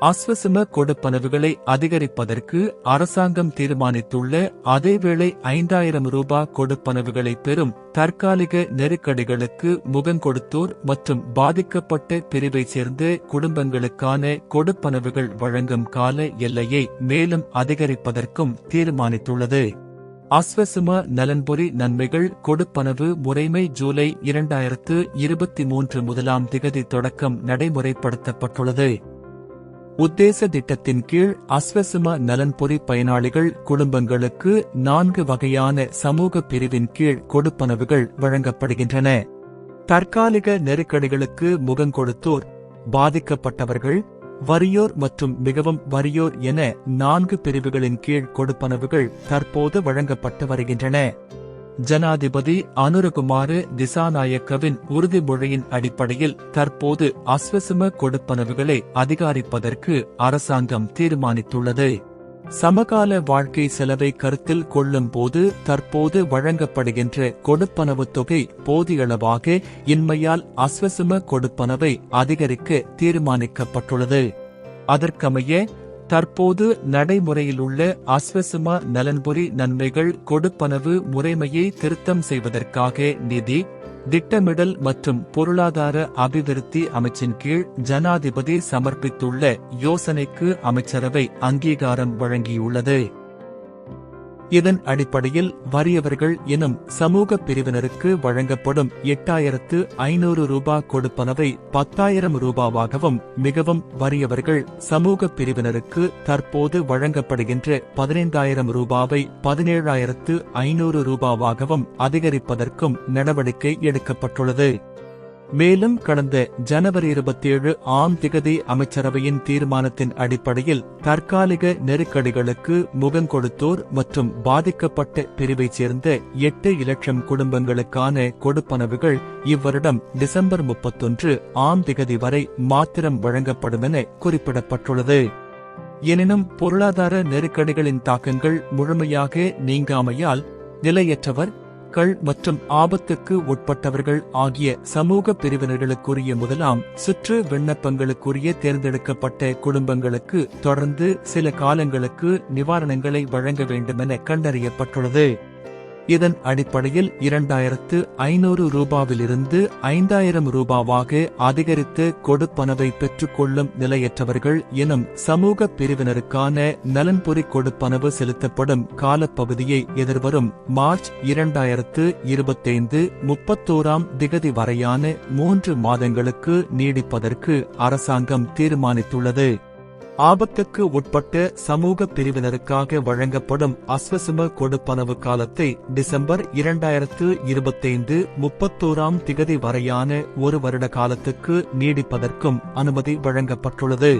அஸ்வசம கொடுப்பனவுகளை அதிகரிப்பதற்கு அரசாங்கம் தீர்மானித்துள்ள அதேவேளை ஐந்தாயிரம் ரூபாய் கொடுப்பனவுகளை பெறும் தற்காலிக நெருக்கடிகளுக்கு முகங்கொடுத்தோர் மற்றும் பாதிக்கப்பட்ட பிரிவைச் சேர்ந்த குடும்பங்களுக்கான கொடுப்பனவுகள் வழங்கும் கால எல்லையை மேலும் அதிகரிப்பதற்கும் தீர்மானித்துள்ளது. அஸ்வசும நலன்பொறி நன்மைகள் கொடுப்பனவு முறைமை ஜூலை இரண்டாயிரத்து இருபத்தி மூன்று முதலாம் திகதி தொடக்கம் நடைமுறைப்படுத்தப்பட்டுள்ளது. உத்தேச திட்டத்தின் கீழ் அஸ்வசும நலன்பொறி பயனாளிகள் குடும்பங்களுக்கு நான்கு வகையான சமூக பிரிவின் கீழ் கொடுப்பனவுகள் வழங்கப்படுகின்றன. தற்காலிக நெருக்கடிகளுக்கு முகங்கொடுத்தோர் பாதிக்கப்பட்டவர்கள் வறியோர் மற்றும் மிகவும் வறியோர் என நான்கு பிரிவுகளின் கீழ் கொடுப்பனவுகள் தற்போது வழங்கப்பட்டு வருகின்றன. ஜனாதிபதி அனுரகுமார திசாநாயக்கவின் உறுதிமொழியின் அடிப்படையில் தற்போது அஸ்வசம கொடுப்பனவுகளை அதிகரிப்பதற்கு அரசாங்கம் தீர்மானித்துள்ளது. சமகால வாழ்க்கை செலவை கருத்தில் கொள்ளும் போது தற்போது வழங்கப்படுகின்ற கொடுப்பனவு தொகை போதியளவாக இன்மையால் அஸ்வசம கொடுப்பனவை அதிகரிக்க தீர்மானிக்கப்பட்டுள்ளது. அதற்கமைய தற்போது நடைமுறையிலுள்ள அஸ்வசுமா நலன்புரி நன்மைகள் கொடுப்பனவு முறைமையை திருத்தம் செய்வதற்காக நிதி திட்டமிடல் மற்றும் பொருளாதார அபிவிருத்தி அமைச்சின் கீழ் ஜனாதிபதி சமர்ப்பித்துள்ள யோசனைக்கு அமைச்சரவை அங்கீகாரம் வழங்கியுள்ளது. இதன் அடிப்படையில் வறியவர்கள் எனும் சமூக பிரிவினருக்கு வழங்கப்படும் எட்டாயிரத்து ஐநூறு ரூபாய் கொடுப்பனவை பத்தாயிரம் ரூபாவாகவும் மிகவும் வறியவர்கள் சமூக பிரிவினருக்கு தற்போது வழங்கப்படுகின்ற பதினைந்தாயிரம் ரூபாவை பதினேழாயிரத்து ஐநூறு ரூபாவாகவும் அதிகரிப்பதற்கும் நடவடிக்கை எடுக்கப்பட்டுள்ளது. மேலும் கடந்த ஜனவரி இருபத்தேழு ஆம் திகதி அமைச்சரவையின் தீர்மானத்தின் அடிப்படையில் தற்காலிக நெருக்கடிகளுக்கு முகங்கொடுத்தோர் மற்றும் பாதிக்கப்பட்ட பிரிவைச் சேர்ந்த எட்டு இலட்சம் குடும்பங்களுக்கான கொடுப்பனவுகள் இவ்வருடம் டிசம்பர் முப்பத்தொன்று ஆம் திகதி வரை மாத்திரம் வழங்கப்படும் என குறிப்பிடப்பட்டுள்ளது. எனினும் பொருளாதார நெருக்கடிகளின் தாக்கங்கள் முழுமையாக நீங்காமையால் நிலையற்றவர் கள் மற்றும் ஆபத்துக்கு உட்பட்டவர்கள் ஆகிய சமூக பிரிவினர்களுக்குரிய முதலாம் சுற்று விண்ணப்பங்களுக்குரிய தேர்ந்தெடுக்கப்பட்ட குடும்பங்களுக்கு தொடர்ந்து சில காலங்களுக்கு நிவாரணங்களை வழங்க வேண்டுமென கண்டறியப்பட்டுள்ளது. இதன் அடிப்படையில் இரண்டாயிரத்து ஐநூறு ரூபாவிலிருந்து ஐந்தாயிரம் ரூபாவாக அதிகரித்து கொடுப்பனவை பெற்றுக்கொள்ளும் நிலையற்றவர்கள் எனும் சமூக பிரிவினருக்கான நலன்பொறி கொடுப்பனவு செலுத்தப்படும் காலப்பகுதியை எதிர்வரும் மார்ச் இரண்டாயிரத்து இருபத்தைந்து முப்பத்தோராம் திகதி வரையான மூன்று மாதங்களுக்கு நீடிப்பதற்கு அரசாங்கம் தீர்மானித்துள்ளது. ஆபத்துக்கு உட்பட்ட சமூக பிரிவினருக்காக வழங்கப்படும் அஸ்வசம கொடுப்பனவு காலத்தை டிசம்பர் இரண்டாயிரத்து இருபத்தைந்து முப்பத்தோராம் திகதி வரையான ஒரு வருட காலத்துக்கு நீடிப்பதற்கும் அனுமதி வழங்கப்பட்டுள்ளது.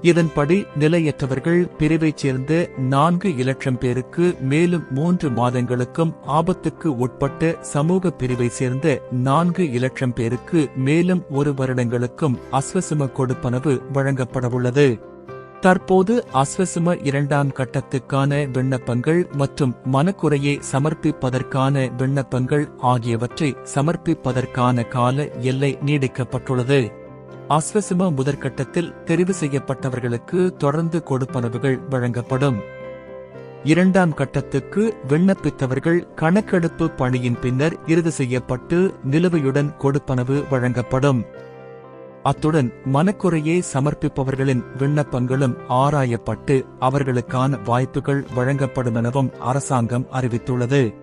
இதன்படி நிலையற்றவர்கள் பிரிவைச் சேர்ந்த நான்கு இலட்சம் பேருக்கு மேலும் மூன்று மாதங்களுக்கும் ஆபத்துக்கு உட்பட்ட சமூக பிரிவை சேர்ந்த நான்கு இலட்சம் பேருக்கு மேலும் ஒரு வருடங்களுக்கும் அஸ்வசம கொடுப்பனவு வழங்கப்படவுள்ளது. தற்போது அஸ்வசும இரண்டாம் கட்டத்துக்கான விண்ணப்பங்கள் மற்றும் மனக்குறையை சமர்ப்பிப்பதற்கான விண்ணப்பங்கள் ஆகியவற்றை சமர்ப்பிப்பதற்கான கால எல்லை நீடிக்கப்பட்டுள்ளது. அஸ்வசும முதற்கட்டத்தில் தெரிவு செய்யப்பட்டவர்களுக்கு தொடர்ந்து கொடுப்பனவுகள் வழங்கப்படும். இரண்டாம் கட்டத்துக்கு விண்ணப்பித்தவர்கள் கணக்கெடுப்பு பணியின் பின்னர் இறுதி செய்யப்பட்டு நிலுவையுடன் கொடுப்பனவு வழங்கப்படும். அத்துடன் மனக்குறையை சமர்ப்பிப்பவர்களின் விண்ணப்பங்களும் ஆராயப்பட்டு அவர்களுக்கான வாய்ப்புகள் வழங்கப்படும் எனவும் அரசாங்கம் அறிவித்துள்ளது.